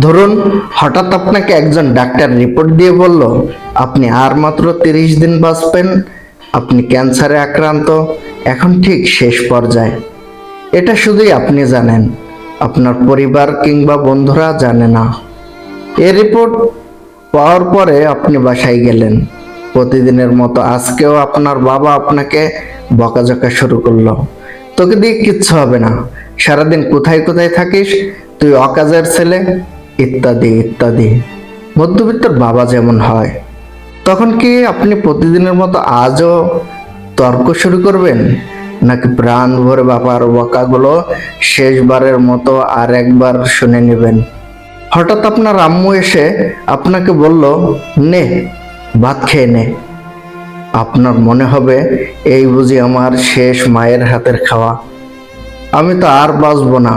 ধরুন, হঠাৎ আপনাকে একজন ডাক্তার রিপোর্ট দিয়ে বলল, আপনি আর মাত্র তিরিশ দিন বাঁচবেন, আপনি ক্যান্সারে আক্রান্ত, এখন ঠিক শেষ পর্যায়ে। এটা শুধুই আপনি জানেন, আপনার পরিবার কিংবা বন্ধুরা জানে না। এ রিপোর্ট পাওয়ার পরে আপনি বাসায় গেলেন। প্রতিদিনের মতো আজকেও আপনার বাবা আপনাকে বকাঝকা শুরু করল। তোকে দিয়ে কিচ্ছু হবে না। সারাদিন কোথায় কোথায় থাকিস? তুই অকাজের ছেলে ইত্যাদি ইত্যাদি। মধ্যবিত্তর বাবা যেমন হয়, তখন কি আপনি প্রতিদিনের মতো আজও তর্ক শুরু করবেন? নাকি প্রাণ ভরে বাবার বকাগুলো শেষবারের মতো আর একবার শুনে নেবেন? হঠাৎ আপনার আম্মু এসে আপনাকে বলল, নে, ভাত খেয়ে নে। আপনার মনে হবে, এই বুঝি আমার শেষ মায়ের হাতের খাওয়া। আমি তো আর বাঁচবো না।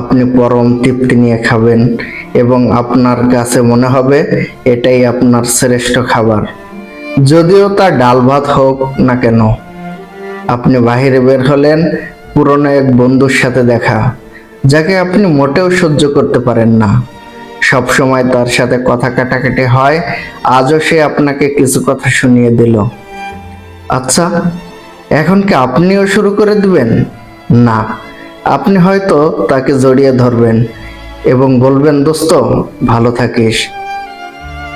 আপনি পরম তৃপ্তি নিয়ে খাবেন এবং আপনার কাছে মনে হবে এটাই আপনার শ্রেষ্ঠ খাবার। যদিও তা ডাল ভাত হোক না কেন, আপনি বাহিরে বের হলেন পুরনো এক বন্ধুর সাথে দেখা, যাকে আপনি মোটেও সহ্য করতে পারেন না। সব সময় তার সাথে কথা কাটাকাটি হয়, আজও সে আপনাকে কিছু কথা শুনিয়ে দিল। আচ্ছা এখন কি আপনিও শুরু করে দিবেন? না। আপনি হয়তো তাকে জড়িয়ে ধরবেন এবং বলবেন, দোস্ত, ভালো থাকিস।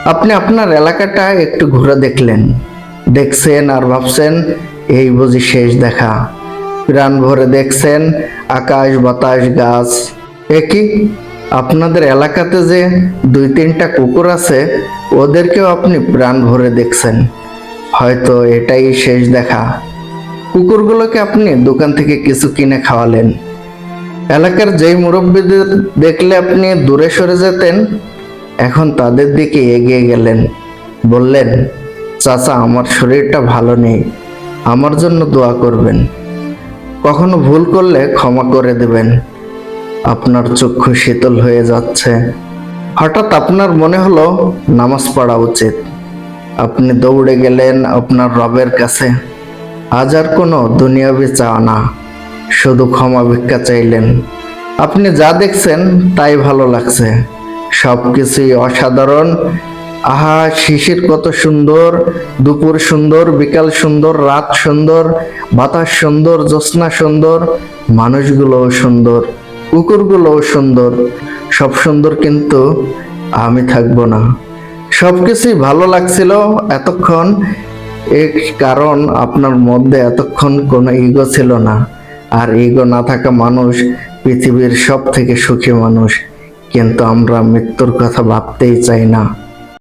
আপনি আপনার এলাকাটা একটু ঘুরে দেখলেন। দেখছেন আর ভাবছেন, এই বুঝি শেষ দেখা। প্রাণ ভরে দেখছেন, আকাশ, বাতাস, গাছ। একই আপনাদের এলাকাতে যে দুই তিনটা কুকুর আছে, ওদেরকেও আপনি প্রাণ ভরে দেখছেন। হয়তো এটাই শেষ দেখা। কুকুরগুলোকে আপনি দোকান থেকে কিছু কিনে খাওয়ালেন। এলাকার যেই মুরব্বীদের দেখলে আপনি দূরে সরে যেতেন, এখন তাদের দিকে এগিয়ে গেলেন। বললেন, চাচা, আমার শরীরটা ভালো নেই, আমার জন্য দোয়া করবেন। কখনো ভুল করলে ক্ষমা করে দেবেন। আপনার চক্ষু শীতল হয়ে যাচ্ছে। হঠাৎ আপনার মনে হলো নামাজ পড়া উচিত। আপনি দৌড়ে গেলেন আপনার রবের কাছে। আজ আর কোনো দুনিয়াবি চাওয়া না। শুধু ক্ষমা ভিক্ষা চাইলেন। আপনি যা দেখছেন তাই ভালো লাগছে। সব কিছুই অসাধারণ। আহা, শিশির কত সুন্দর। দুপুর সুন্দর, বিকাল সুন্দর, রাত সুন্দর, বাতাস সুন্দর, জ্যোৎস্না সুন্দর, মানুষগুলোও সুন্দর, কুকুরগুলোও সুন্দর। সব সুন্দর কিন্তু আমি থাকব না। সব কিছুই ভালো লাগছিল এতক্ষণ। এর কারণ আপনার মধ্যে এতক্ষণ কোনো ইগো ছিল না। আর ইগো না থাকা মানুষ পৃথিবীর সব থেকে সুখী মানুষ। কিন্তু আমরা মৃত্যুর কথা ভাবতেই চাই না।